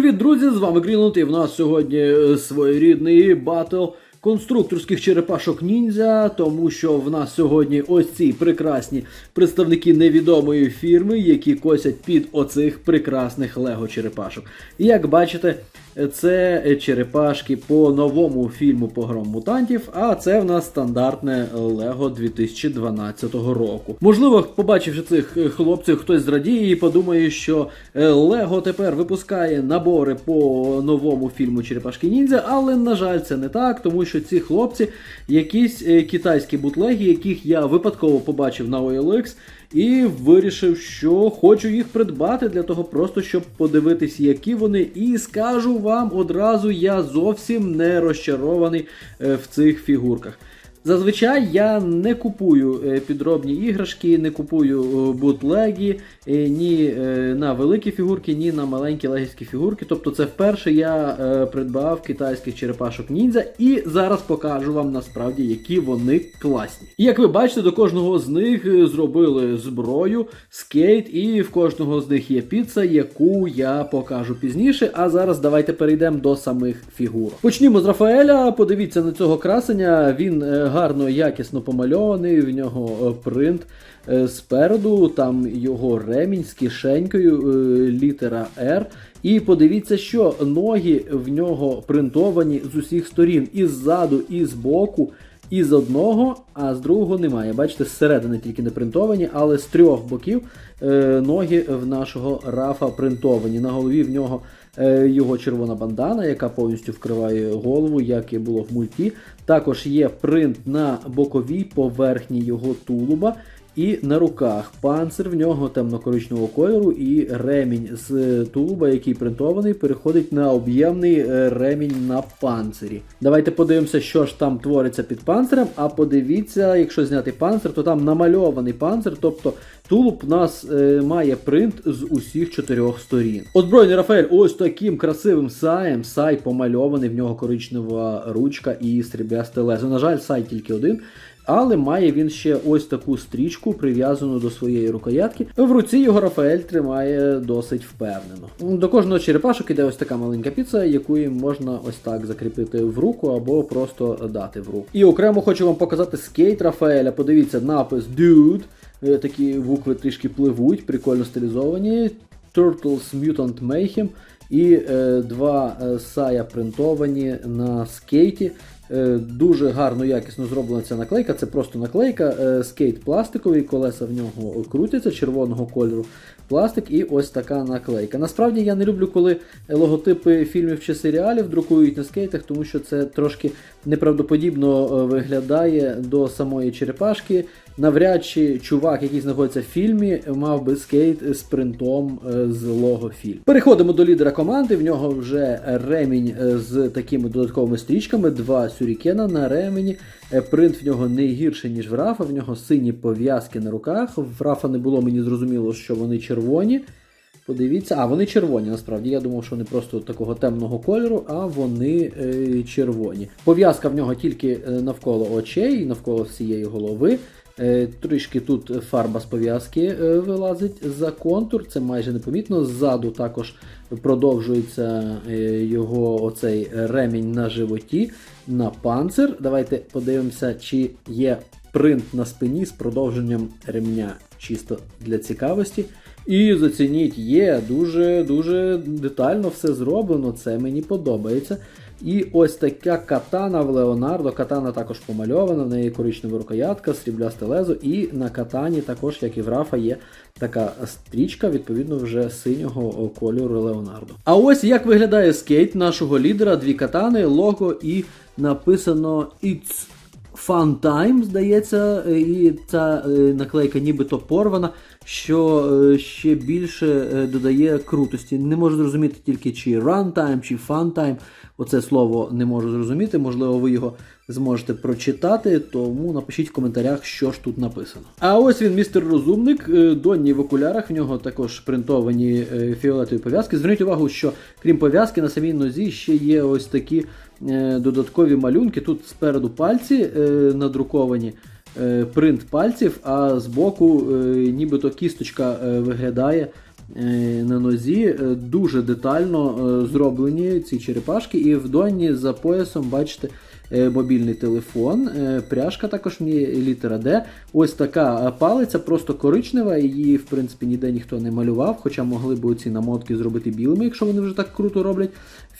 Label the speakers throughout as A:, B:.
A: Привіт, друзі! З вами Грінланд, і в нас сьогодні е, своєрідний батл конструкторських черепашок ніндзя, тому що в нас сьогодні ось ці прекрасні представники невідомої фірми, які косять під оцих прекрасних лего черепашок. І як бачите, це черепашки по новому фільму Погром мутантів, а це в нас стандартне Лего 2012 року. Можливо, побачивши цих е, хлопців, хтось зрадіє і подумає, що е, Лего тепер випускає набори по новому фільму Черепашки Ніндзя, але на жаль, це не так, тому що ці хлопці якісь е, китайські бутлеги, яких я випадково побачив на OLX, і вирішив, що хочу їх придбати для того, просто щоб подивитись, які вони. І скажу вам одразу, я зовсім не розчарований е, в цих фігурках. Зазвичай я не купую е, підробні іграшки, не купую е, бутлеги е, ні на великі фігурки, ні на маленькі легівські фігурки. Тобто це вперше я придбав китайських черепашок ніндзя і зараз покажу вам насправді, які вони класні. І як ви бачите, до кожного з них зробили зброю, скейт, і в кожного з них є піца, яку я покажу пізніше. А зараз давайте перейдемо до самих фігур. Почнімо з Рафаеля. Подивіться на цього красення. Він гарно, якісно помальований. В нього е, принт е, спереду, там його ремінь з кишенькою, е, літера R. І подивіться, що ноги в нього принтовані з усіх сторін, і ззаду, і з боку. І з одного, а з другого немає. Бачите, зсередини тільки не принтовані, але з трьох боків ноги в нашого рафа принтовані. На голові в нього його червона бандана, яка повністю вкриває голову, як і було в мульті. Також є принт на боковій поверхні його тулуба. І на руках панцир в нього темно-коричневого кольору, і ремінь з тулуба, який принтований, переходить на об'ємний е, ремінь на панцирі. Давайте подивимося, що ж там твориться під панцирем. А подивіться, якщо зняти панцир, то там намальований панцир, тобто тулуб у нас е, має принт з усіх чотирьох сторін. Озброєний Рафаель ось таким красивим саєм. Сай помальований, в нього коричнева ручка і сріблясте лезо. На жаль, сай тільки один. Але має він ще ось таку стрічку, прив'язану до своєї рукоятки. В руці його Рафаель тримає досить впевнено. До кожного черепашок іде ось така маленька піца, яку їм можна ось так закріпити в руку або просто дати в руку. І окремо хочу вам показати скейт Рафаеля. Подивіться, напис Dude. Е, Такі букви трішки пливуть, прикольно стилізовані. Turtles Mutant Mayhem. І е, два е, сая принтовані на скейті. Е, Дуже гарно, якісно зроблена ця наклейка. Це просто наклейка, е, скейт пластиковий, колеса в нього крутяться червоного кольору. Пластик і ось така наклейка. Насправді я не люблю, коли логотипи фільмів чи серіалів друкують на скейтах, тому що це трошки неправдоподібно е, виглядає до самої черепашки. Навряд чи чувак, який знаходиться в фільмі, мав би скейт з принтом з лого фільм. Переходимо до лідера команди. В нього вже ремінь з такими додатковими стрічками, два сюрікена на ремені. Е, Принт в нього не гірший, ніж в Рафа. В нього сині пов'язки на руках. В Рафа не було мені зрозуміло, що вони червоні. Подивіться, а вони червоні, насправді. Я думав, що вони просто такого темного кольору, а вони е, червоні. Пов'язка в нього тільки е, навколо очей, навколо всієї голови. Е, Трішки тут фарба з пов'язки е, вилазить за контур, це майже непомітно. Ззаду також продовжується е, його оцей ремінь на животі, на панцир. Давайте подивимося, чи є принт на спині з продовженням ремня, чисто для цікавості. І зацініть, є дуже дуже детально все зроблено. Це мені подобається. І ось така катана в Леонардо. Катана також помальована, в неї коричнева рукоятка, сріблясте лезо, і на катані, також, як і в Рафа, є така стрічка, відповідно, вже синього кольору Леонардо. А ось як виглядає скейт нашого лідера, дві катани, лого і написано It's Fun Time, здається, і ця е, наклейка нібито порвана, що е, ще більше е, додає крутості. Не можу зрозуміти тільки чи Run чи Fun Time. Оце слово не можу зрозуміти. Можливо, ви його зможете прочитати, тому напишіть в коментарях, що ж тут написано. А ось він, містер розумник, е, Донні в окулярах. В нього також принтовані е, фіолетові пов'язки. Зверніть увагу, що крім пов'язки на самій нозі ще є ось такі е, додаткові малюнки. Тут спереду пальці е, надруковані. е, Принт пальців, а збоку е, нібито кісточка е, виглядає е, на нозі. Е, Дуже детально е, зроблені ці черепашки, і в доні за поясом бачите. Е, Мобільний телефон, е, пряжка також ній літера Д. Ось така е, палиця, просто коричнева, її в принципі ніде ніхто не малював, хоча могли б ці намотки зробити білими, якщо вони вже так круто роблять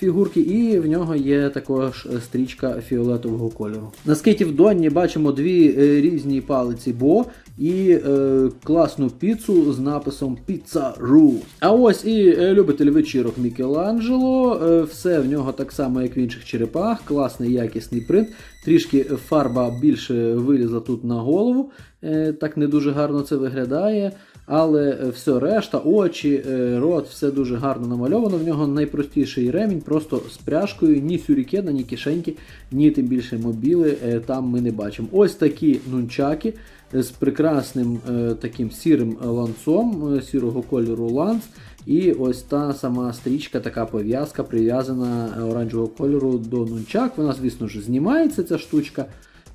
A: фігурки. І в нього є також стрічка фіолетового кольору. На скейті в Донні бачимо дві різні палиці Бо і е, класну піцу з написом Pizza Ru. А ось і любитель вечірок Мікеланджело. Все в нього так само, як в інших черепах. Класний якісний принт. Трішки фарба більше вилізла тут на голову. Е, так не дуже гарно це виглядає. Але е, все решта, очі, е, рот, все дуже гарно намальовано. В нього найпростіший ремінь, просто з пряжкою, ні сюрікена, ні кишеньки, ні тим більше мобіли там ми не бачимо. Ось такі нунчаки з прекрасним е, таким сірим ланцом, е, сірого кольору ланц. І ось та сама стрічка, така пов'язка, прив'язана оранжевого кольору до нунчак. Вона, звісно ж, знімається ця штучка.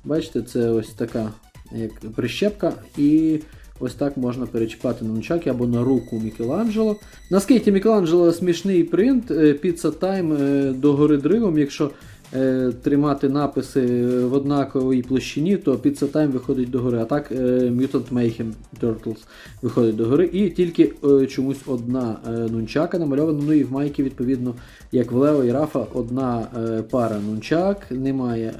A: Бачите, це ось така як прищепка. І ось так можна перечіпати на нунчаки або на руку Мікеланджело. На скейті Мікеланджело смішний принт, е, Pizza Time е, догори дривом. Якщо тримати написи в однаковій площині, то Pizza Time виходить догори. А так е, Mutant Mayhem Turtles виходить догори. І тільки е, чомусь одна е, нунчака намальована. Ну і в майки, відповідно, як в Лео і Рафа, одна е, пара нунчак, немає.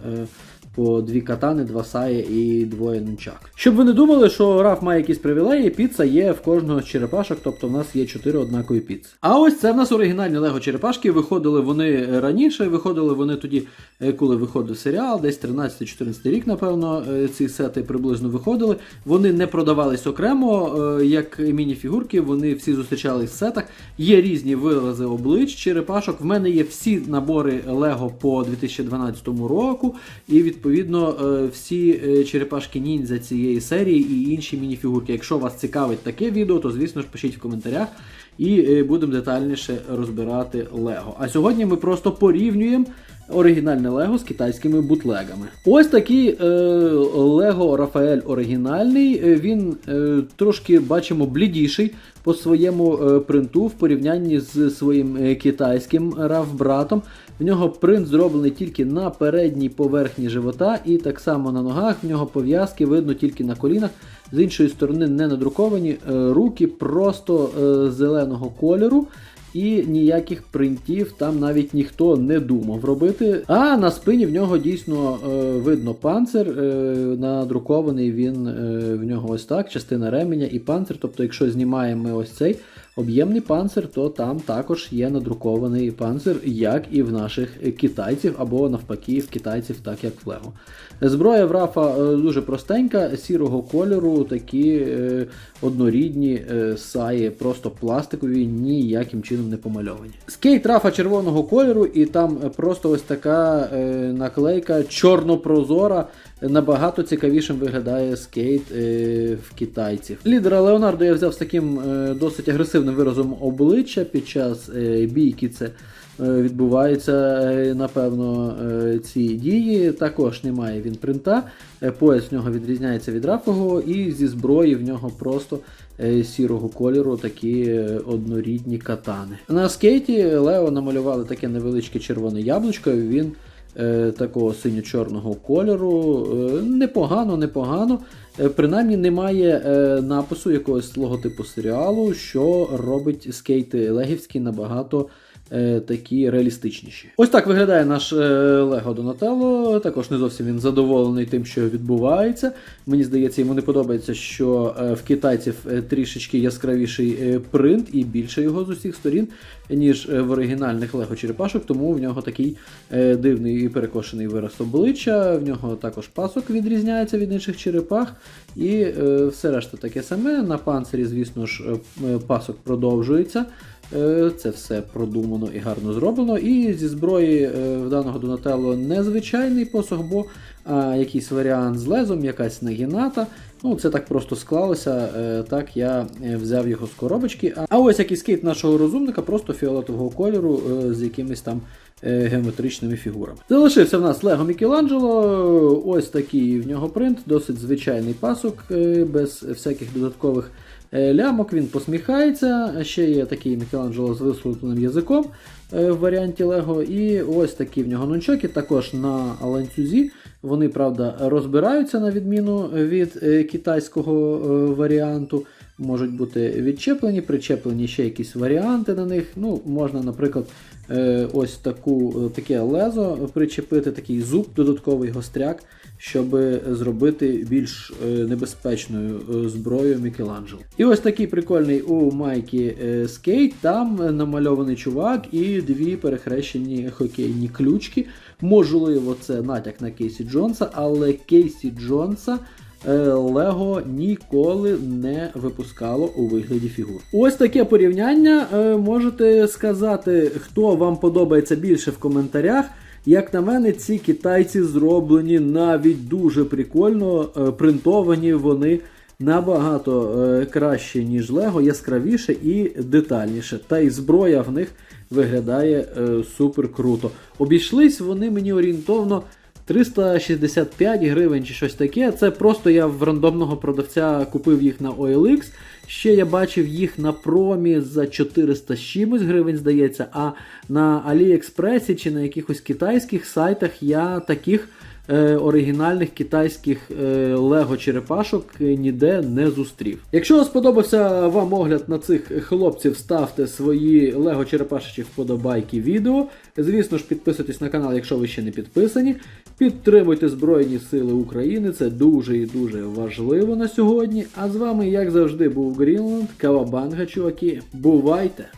A: По дві катани, два саї і двоє нунчак. Щоб ви не думали, що Раф має якісь привілеї, піца є в кожного з черепашок, тобто в нас є чотири однакові піци. А ось це в нас оригінальні Лего черепашки. Виходили вони раніше, виходили вони тоді, е, коли виходив серіал, десь 13-14 рік, напевно, е, ці сети приблизно виходили. Вони не продавались окремо, е, як міні-фігурки, вони всі зустрічались в сетах. Є різні вирази облич черепашок. В мене є всі набори Лего по 2012 року, і відповідно е, всі е, черепашки ніндзя цієї серії і інші мініфігурки. Якщо вас цікавить таке відео, то звісно ж пишіть в коментарях і е, будемо детальніше розбирати Лего. А сьогодні ми просто порівнюємо. Оригінальне Лего з китайськими бутлегами. Ось такий е, Лего Рафаель оригінальний. Е, Він е, трошки бачимо блідіший по своєму е, принту в порівнянні з своїм е, китайським раф-братом. В нього принт зроблений тільки на передній поверхні живота, і так само на ногах. В нього пов'язки видно тільки на колінах. З іншої сторони, не надруковані е, руки просто е, зеленого кольору. І ніяких принтів там навіть ніхто не думав робити. А на спині в нього дійсно е, видно панцир. Е, надрукований він е, в нього ось так, частина ременя і панцир. Тобто, якщо знімаємо ми ось цей об'ємний панцир, то там також є надрукований панцир, як і в наших китайців, або навпаки, в китайців, так як в Лего. Зброя в Рафа е, дуже простенька, сірого кольору, такі е, однорідні е, саї, просто пластикові, ніяким чином не помальовані. Скейт Рафа червоного кольору, і там просто ось така наклейка чорно-прозора. Набагато цікавішим виглядає скейт е, в китайців. Лідера Леонардо я взяв з таким е, досить агресивним виразом обличчя під час е, бійки. Це відбуваються, напевно, ці дії. Також немає він принта. Пояс в нього відрізняється від рафового, і зі зброї в нього просто сірого кольору такі однорідні катани. На скейті Лео намалювали таке невеличке червоне яблучко. Він такого синьо-чорного кольору. Е, непогано, непогано. Е, принаймні немає е, напису якогось логотипу серіалу, що робить скейти легівські набагато. Е, Такі реалістичніші. Ось так виглядає наш е, Лего Донателло. Також не зовсім він задоволений тим, що відбувається. Мені здається, йому не подобається, що е, в китайців трішечки яскравіший принт і більше його з усіх сторін, ніж в оригінальних Лего черепашок, тому в нього такий дивний і перекошений вираз обличчя. В нього також пасок відрізняється від інших черепах, і все решта таке саме. На панцирі, звісно ж, пасок продовжується. Е, Це все продумано і гарно зроблено. І зі зброї е, в даного Донателло незвичайний посох, бо а, якийсь варіант з лезом, якась нагіната. Ну, це так просто склалося. е, Так я взяв його з коробочки. А- ось який скейт нашого розумника, просто фіолетового кольору з якимись там геометричними фігурами. Залишився в нас Лего Мікеланджело. Ось такий в нього принт, досить звичайний пасок, без всяких додаткових лямок, він посміхається. Ще є такий Мікеланджело з висунутим язиком е, в варіанті Лего. І ось такі в нього нончоки, також на ланцюзі. Вони, правда, розбираються на відміну від е, китайського е, варіанту. Можуть бути відчеплені, причеплені ще якісь варіанти на них. Ну, Можна, наприклад, е, ось таку, е, таке лезо причепити, такий зуб, додатковий гостряк, щоб зробити більш е, небезпечною е, зброєю Мікеланджело. І ось такий прикольний у майкі е, скейт. Там е, намальований чувак і дві перехрещені хокейні ключки. Можливо, це натяк на Кейсі Джонса, але Кейсі Джонса. Е, Лего ніколи не випускало у вигляді фігур. Ось таке порівняння. Е, Можете сказати, хто вам подобається більше в коментарях. Як на мене, ці китайці зроблені навіть дуже прикольно, е, принтовані вони набагато краще, ніж Лего, яскравіше і детальніше. Та й зброя в них виглядає супер круто. Обійшлись вони мені орієнтовно 365 гривень чи щось таке. Це просто я в рандомного продавця купив їх на OLX. Ще я бачив їх на промі за 400 з чимось гривень, здається. А на Аліекспресі чи на якихось китайських сайтах я таких оригінальних китайських е, лего черепашок е, ніде не зустрів. Якщо сподобався вам огляд на цих хлопців, ставте свої лего черепашечі вподобайки відео. Звісно ж, підписуйтесь на канал, якщо ви ще не підписані. Підтримуйте Збройні Сили України, це дуже і дуже важливо на сьогодні. А з вами, як завжди, був Грінланд, Кавабанга, чуваки. Бувайте!